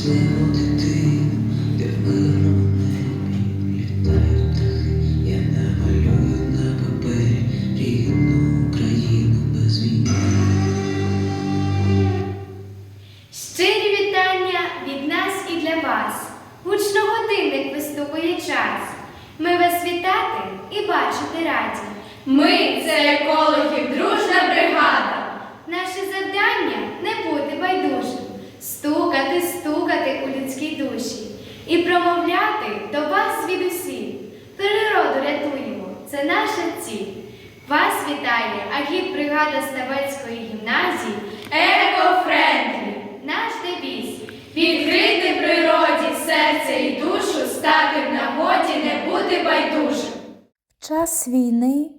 щасливу дитину, де в небі літають птахи, я намалюю на папері рідну Україну без війни. Щирі вітання від нас і для вас. Гучно годинник виступує час. Ми вас вітати і бачити раді. Ми це екологів, дружна бригада. Наше завдання не бути байдужим, стукати, стукати у людській душі і промовляти до вас звідусіль. Природу рятуємо, це наша ціль. Вас вітає агіт-бригада Ставецької гімназії. Еко-френдлі. Наш девіз. Відкрити природі серце і душу, стати в нагоді, не бути байдужим. В час війни,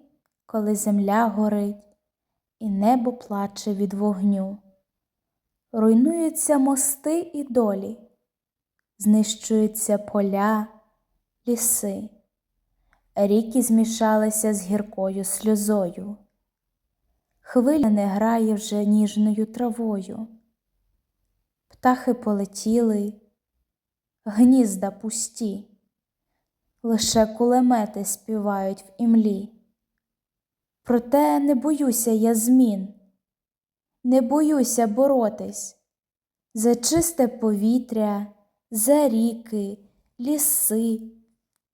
коли земля горить і небо плаче від вогню, руйнуються мости і долі, знищуються поля, ліси, ріки змішалися з гіркою сльозою, хвиля не грає вже ніжною травою, птахи полетіли, гнізда пусті. Лише кулемети співають в імлі. Проте не боюся я змін, не боюся боротись за чисте повітря, за ріки, ліси,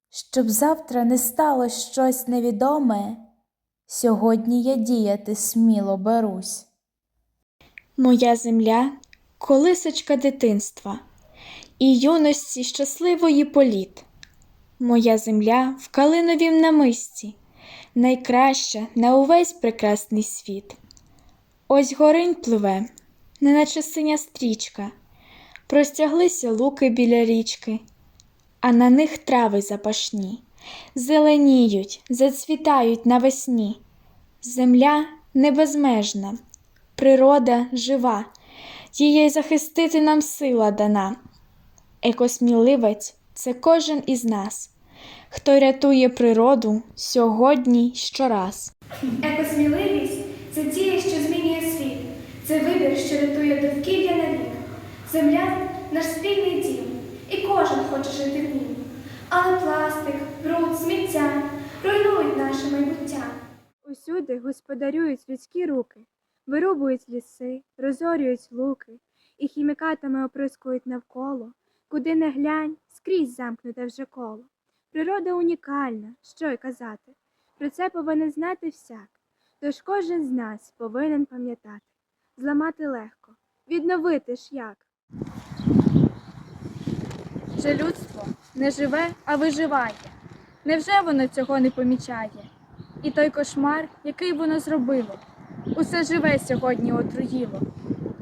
щоб завтра не стало щось невідоме, сьогодні я діяти сміло берусь. Моя земля колисочка дитинства і юності щасливої політ. Моя земля в калиновім намисті, найкраща на увесь прекрасний світ. Ось горинь пливе, неначе синя стрічка, простяглися луки біля річки, а на них трави запашні, зеленіють, зацвітають навесні. Земля небезмежна, природа жива, її захистити нам сила дана. Екосміливець це кожен із нас, хто рятує природу сьогодні щораз. Екосміливість це дія, що змінює світ. Це вибір, що рятує довкілля навік. Земля наш спільний дім, і кожен хоче жити в ній. Але пластик, бруд, сміття руйнують наше майбуття. Усюди господарюють людські руки, вирубують ліси, розорюють луки і хімікатами оприскують навколо, куди не глянь, скрізь замкнуте вже коло. Природа унікальна, що й казати. Про це повинен знати всяк. Тож кожен з нас повинен пам'ятати. Зламати легко, відновити ж як. Же людство не живе, а виживає. Невже воно цього не помічає? І той кошмар, який воно зробило, усе живе сьогодні отруїло.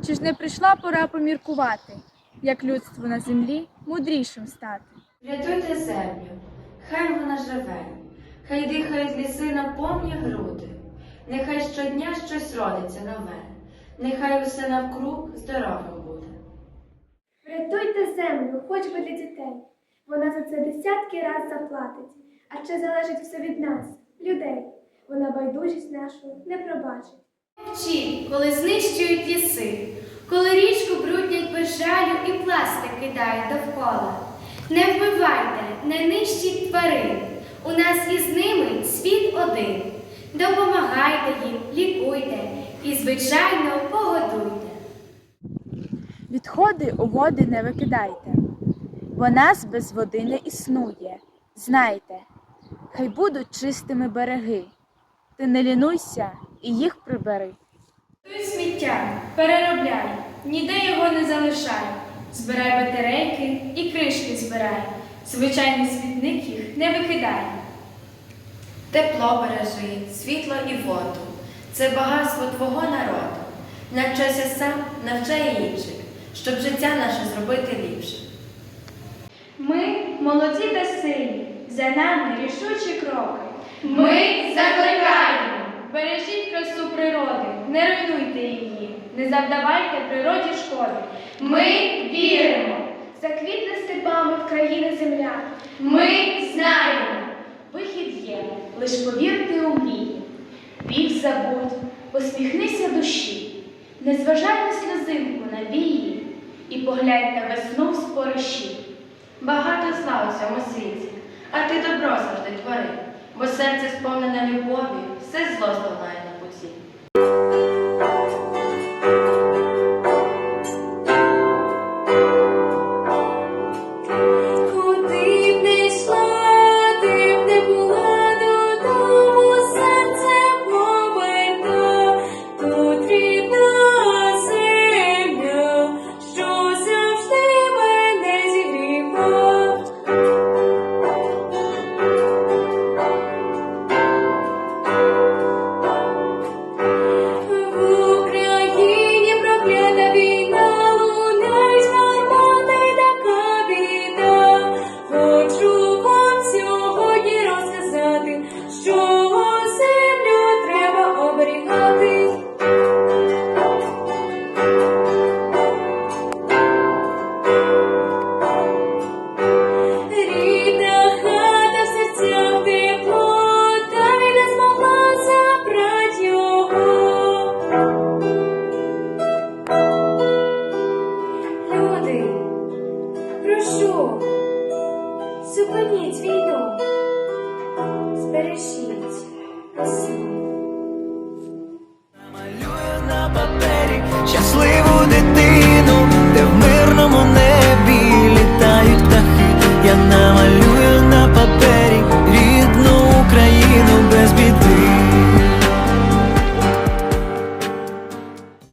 Чи ж не прийшла пора поміркувати, як людство на землі мудрішим стати? Рятуйте землю, хай вона живе, хай дихають ліси на повні груди, нехай щодня щось родиться нове, нехай усе навкруг здорово буде. Врятуйте землю, хоч би для дітей. Вона за це десятки раз заплатить. А ще залежить все від нас, людей. Вона байдужість нашу не пробачить. Вчі, коли знищують ліси, коли річку бруднять без жалю і пластик кидають довкола. Не вбивайте, не нищіть тварин. У нас із ними світ один. Допомагайте їм, лікуйте і, звичайно, погодуйте. Відходи у води не викидайте, бо нас без води не існує. Знайте, хай будуть чистими береги. Ти не лінуйся і їх прибери. Туй сміття, переробляй, ніде його не залишай. Збирай батарейки і кришки збирай. Звичайний смітник їх не викидай. Тепло бережи, світло і воду. Це багатство твого народу. Навчайся сам, навчай інших, щоб життя наше зробити ліпше. Ми молоді та сильні, за нами рішучі кроки. Ми закликаємо! Бережіть красу природи, не руйнуйте її, не завдавайте природі шкоди. Ми віримо, Заквітне степами в країни земля. ми знаємо. Вихід є, лиш повірте у мрії. Біль забудь, посміхнися душі, не зважай на сльозинку на вії, і поглянь на весну в спориші. Багато зла у цьому світі, а ти добро завжди твори, бо серце сповнене любові, все зло здолає що землю треба оберігати. Рідна хата в серцях тепло, змогла забрать його. Люди, прошу, зупиніть війну, збережіть весну.